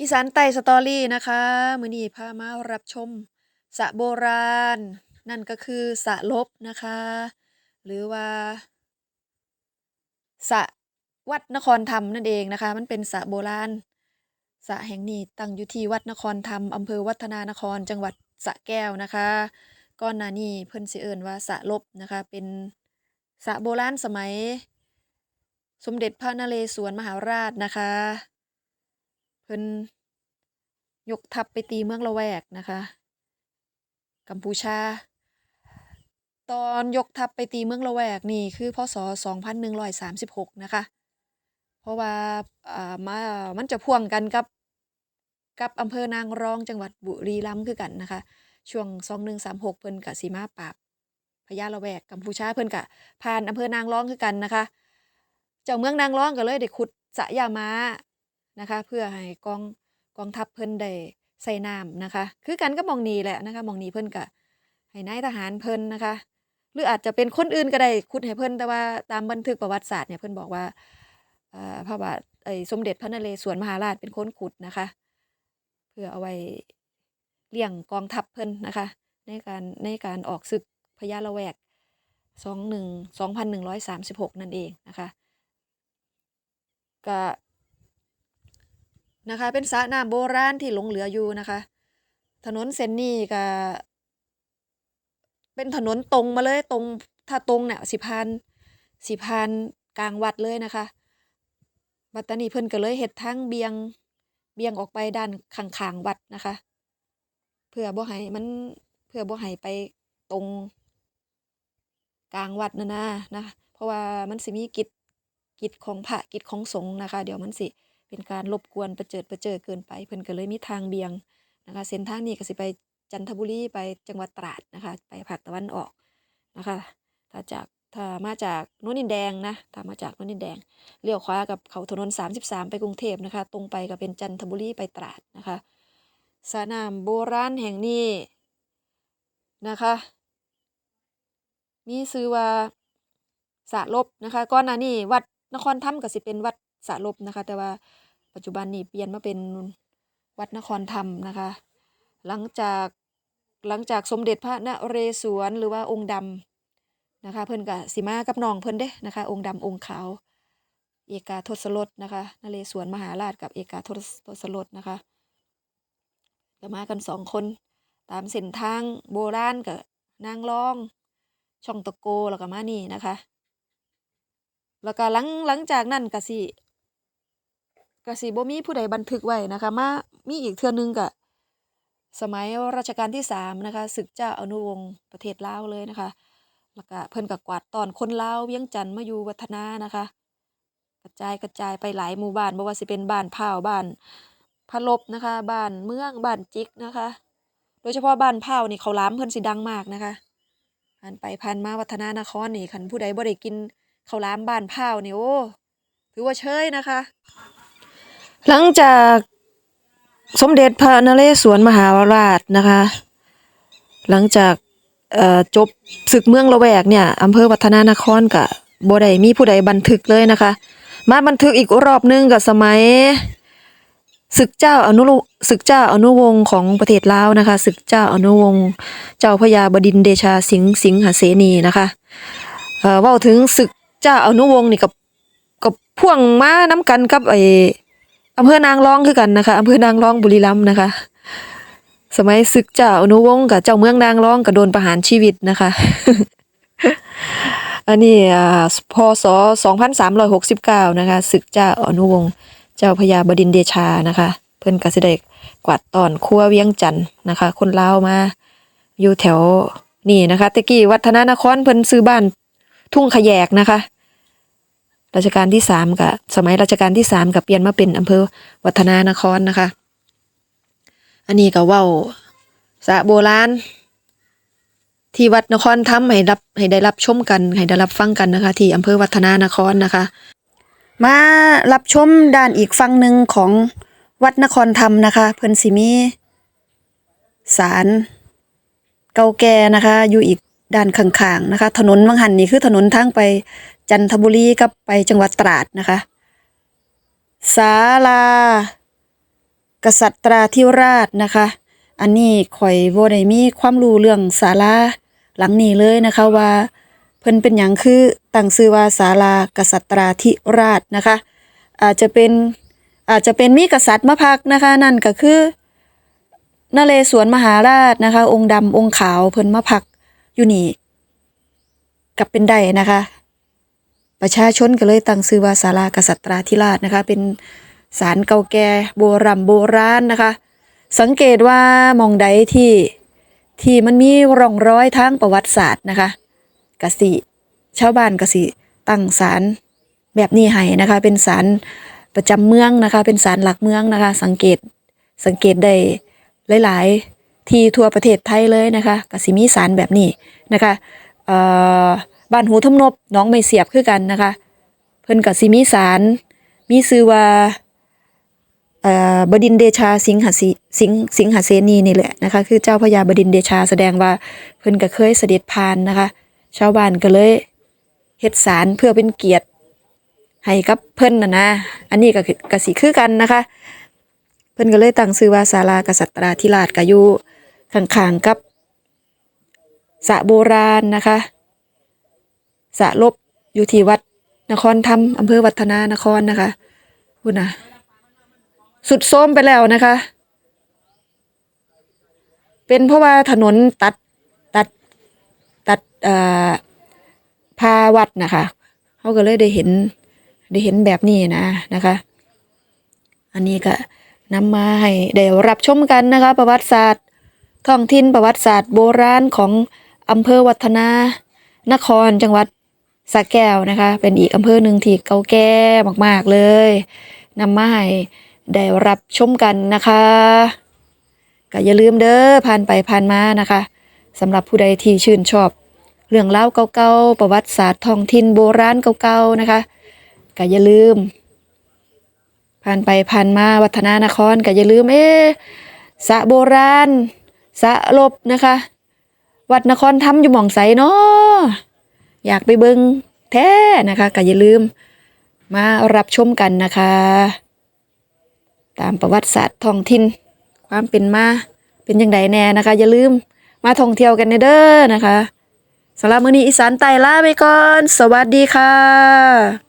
อีสานใต้สตอรี่นะคะ มือนี้พามารับชมสระโบราณ นั่นก็คือสระลบนะคะ หรือว่าสระวัดนครธรรมนั่นเองนะคะ มันเป็นสระโบราณสระแห่งนี้ตั้งอยู่ที่วัดนครธรรมอำเภอวัฒนานครจังหวัดสระแก้วนะคะก่อนนานี้เพิ่นสิเอิ้นว่าสระลบนะคะ เป็นสระโบราณสมัย สมเด็จพระนเรศวรมหาราชนะคะ เพิ่นยกทัพไปตีเมืองละแวกนะคะ กัมพูชา ตอนยกทัพไปตีเมืองละแวกนี่คือพศ2136 นะคะ เพราะว่าอ่ามามันจะพ่วงกันกับกับอำเภอนางรองจังหวัดบุรีรัมย์คือกันนะคะ ช่วง2136 เพิ่นก็สิมาปราบพญาละแวกกัมพูชาเพิ่นก็ผ่านอำเภอนางรองคือกันนะคะ เจ้าเมืองนางรองก็เลยได้ขุดสะยามา นะคะ เพื่อให้กองกองทัพเพิ่นได้ใส่น้ำนะคะ คือกันกับหม่องนีแหละนะคะมองนีเพิ่นก็ให้นายทหารเพิ่นนะคะ หรืออาจจะเป็นคนอื่นก็ได้ขุดให้เพิ่นแต่ว่าตามบันทึกประวัติศาสตร์เนี่ยเพิ่นบอกว่าอ่อพระบาทไอ้สมเด็จพระนเรศวรมหาราชเป็นคนขุดนะคะ เพื่อเอาไว้เลี้ยงกองทัพเพิ่นนะคะ ในการในการออกศึกพญาละแวก21 2136นั่นเองนะคะก็ นะคะ เป็นสระน้ำโบราณที่หลงเหลืออยู่นะคะ ถนนเส้นนี้ก็เป็นถนนตรงมาเลยตรงถ้าตรงเนี่ยสิผ่านสิผ่านกลางวัดเลยนะคะ บัตานีเพิ่นก็เลยเฮ็ดทางเบียงเบียงออกไปด้านข้างๆวัดนะคะ เพื่อบ่ให้มันเพื่อบ่ให้ไปตรงกลางวัดนั่นนะนะ เพราะว่ามันสิมีกิจกิจของพระกิจของสงฆ์นะคะ เดี๋ยวมันสิ เป็นการรบกวนประเจิดประเจิอเกินไป เพิ่นก็เลยมีทางเบี่ยงนะคะเส้นทางนี้ก็สิไปจันทบุรีไปจังหวัดตราดนะคะ ไปภาคตะวันออกนะคะ ถ้าจากถ้ามาจากโน้นดินแดงนะถ้ามาจากโน้นดินแดงเลี้ยวขวากับเขาถนน 33 ไปกรุงเทพนะคะ ตรงไปก็เป็นจันทบุรีไปตราดนะคะ สน้ำโบราณแห่งนี้นะคะ มีชื่อว่าสระลบนะคะก่อนหน้านี้วัดนครธรรมก็สิเป็นวัด สระลบนะคะ แต่ว่าปัจจุบันนี้เปลี่ยนมาเป็นวัดนครธรรมนะคะ หลังจากหลังจากสมเด็จพระนเรศวรหรือว่าองค์ดำนะคะ เพิ่อนก็สิมากับน้องเพิ่อนเด้นะคะ องค์ดำองค์ขาว เอกาทศรถนะคะนเรศวรมหาราชกับเอกาทศทศรถนะคะก็มากันสองคน ตามเส้นทางโบราณกับนางรอง ช่องตะโกแล้วก็มานี่นะคะ แล้วก็หลังหลังจากนั้นก็สิ ก็สิบ่มีผู้ใดบันทึกไว้นะคะมามีอีกเทื่อนึงก็สมัยรัชกาลที่สามนะคะศึกเจ้าอนุวงศ์ประเทศลาวเลยนะคะแล้วก็เพิ่นก็กวาดตอนคนลาวเวียงจันทน์มาอยู่วัฒนานะคะ กระจายกระจายไปหลายหมู่บ้านบ่ว่าสิเป็นบ้านพร้าวบ้านพะลบนะคะ บ้านเมืองบ้านจิกนะคะ โดยเฉพาะบ้านพร้าวนี่ข้าวหลามเพิ่นสิดังมากนะคะผ่านไปผ่านมาวัฒนานครนี่คันผู้ใดบ่ได้กินข้าวหลามบ้านพร้าวนี่โอ้ถือว่าเชยนะคะ หลังจากสมเด็จพระนเรศวรมหาราชนะคะ หลังจากจบศึกเมืองละแวกเนี่ยอำเภอวัฒนานครก็บ่ได้มีผู้ใดบันทึกเลยนะคะ มาบันทึกอีกรอบหนึงก็สมัยศึกเจ้าอนุรศึกเจ้าอนุวงศ์ของประเทศลาวนะคะศึกเจ้าอนุวงศ์เจ้าพระยาบดินเดชาสิงห์สิงหเสนีนะคะเอ่าถึงศึกเจ้าอนุวงศ์นี่กับกับพ่วงมาน้กันกับไอ อำเภอนางรองคือกันนะคะอำเภอนางรองบุรีรัมย์นะคะ สมัยศึกเจ้าอนุวงศ์กับเจ้าเมืองนางรองก็โดนประหารชีวิตนะคะ อันนี้อ่าพศ2369 นะคะศึกเจ้าอนุวงศ์เจ้าพญาบดินเดชานะคะ เพิ่อนก็สิได้กวาดตอนครัวเวียงจันทน์นะคะ คนลาวมา อยู่แถวนี่นะคะตะกี้วัฒนานครเพิ่นซื้อบ้านทุ่งขยกนะคะ รัชกาลที่สามกับสมัยรัชกาลที่สามกับเปลี่ยนมาเป็นอำเภอวัฒนานครนะคะ อันนี้ก็ว้าสะโบราณที่วัดนครธรรมให้รับให้ได้รับชมกันให้ได้รับฟังกันนะคะ ที่อำเภอวัฒนานครนะคะ มารับชมด้านอีกฝั่งหนึ่งของวัดนครธรรมนะคะ เพิ่นสิมีศาลเก่าแก่นะคะ อยู่อีกด้านข้างๆนะคะ ถนนบางหันนี่คือถนนทางไป จันทบุรีกับไปจังหวัดตราดนะคะศาลา กษัตราธิราชนะคะ อันนี้ข่อยบ่ได้มีความรู้เรื่องศาลาหลังนี้เลยนะคะว่าเพิ่นเป็นหยังคือตั้งชื่อว่าศาลากษัตราธิราชนะคะ อาจจะเป็นอาจจะเป็นมีกษัตริย์มาพักนะคะ นั่นก็คือนเรศวรมหาราชนะคะ องค์ดำองค์ขาวเพิ่นมาพักอยู่นี่กับเป็นได้นะคะ ประชาชนก็เลยตั้งชื่อว่าศาลากษัตราธิราชนะคะ เป็นศาลเก่าแก่โบราณโบราณนะคะ สังเกตว่ามองใดที่ที่มันมีร่องรอยทางประวัติศาสตร์นะคะกสิชาวบ้านกสิตั้งศาลแบบนี้ให้นะคะ เป็นศาลประจำเมืองนะคะ เป็นศาลหลักเมืองนะคะ สังเกตสังเกตได้หลาย ๆ ที่ทั่วประเทศไทยเลยนะคะกสิมีศาลแบบนี้นะคะเอ่อ บ้านหูทำนบน้องไม่เสียบคือกันนะคะ เพิ่นก็สิมีศาลมีชื่อว่าเอ่อบดินเดชาสิงหสิสิงสิงหเสนีนี่แหละนะคะ คือเจ้าพระยาบดินเดชาแสดงว่าเพิ่นก็เคยเสด็จผ่านนะคะ ชาวบ้านก็เลยเฮ็ดศาลเพื่อเป็นเกียรติให้กับเพิ่นน่ะนะ อันนี้ก็กสิคือกันนะคะ เพิ่นก็เลยตั้งชื่อว่าศาลากษัตราธิราชก็อยู่ข้างๆกับสระโบราณนะคะ สะลบอยู่ที่วัดนครธรรมอำเภอวัฒนานครนะคะพูดนะสุดโทมไปแล้วนะคะ เป็นเพราะว่าถนนตัดตัดตัดเอ่อพาวัดนะคะเขาก็เลยได้เห็น ได้เห็นแบบนี้นะนะคะ อันนี้ก็นำมาให้ได้รับชมกันนะคะ ประวัติศาสตร์ท้องถิ่นประวัติศาสตร์โบราณของอำเภอวัฒนานครจังหวัด สระแก้วนะคะ เป็นอีกอำเภอหนึ่งที่เก่าแก่มากๆเลยนำมาให้ได้รับชมกันนะคะก็อย่าลืมเด้อผ่านไปผ่านมานะคะสำหรับผู้ใดที่ชื่นชอบ เรื่องเล่าเก่าๆประวัติศาสตร์ท้องถิ่นโบราณเก่าๆนะคะก็อย่าลืม ผ่านไปผ่านมาวัฒนานครก็อย่าลืมเอ๊ะสะโบราณสะลบนะคะ วัดนครธรรมอยู่หม่องไสเนาะ อยากไปเบิงแท้นะคะก็อย่าลืม มารับชมกันนะคะ ตามประวัติศาสตร์ท้องถิ่นความเป็นมาเป็นอย่างไดแน่นะคะ อย่าลืมมาท่องเที่ยวกันเด้อนะคะสำหรับมื้อนี้อีสานไต่ลาไปก่อน สวัสดีค่ะ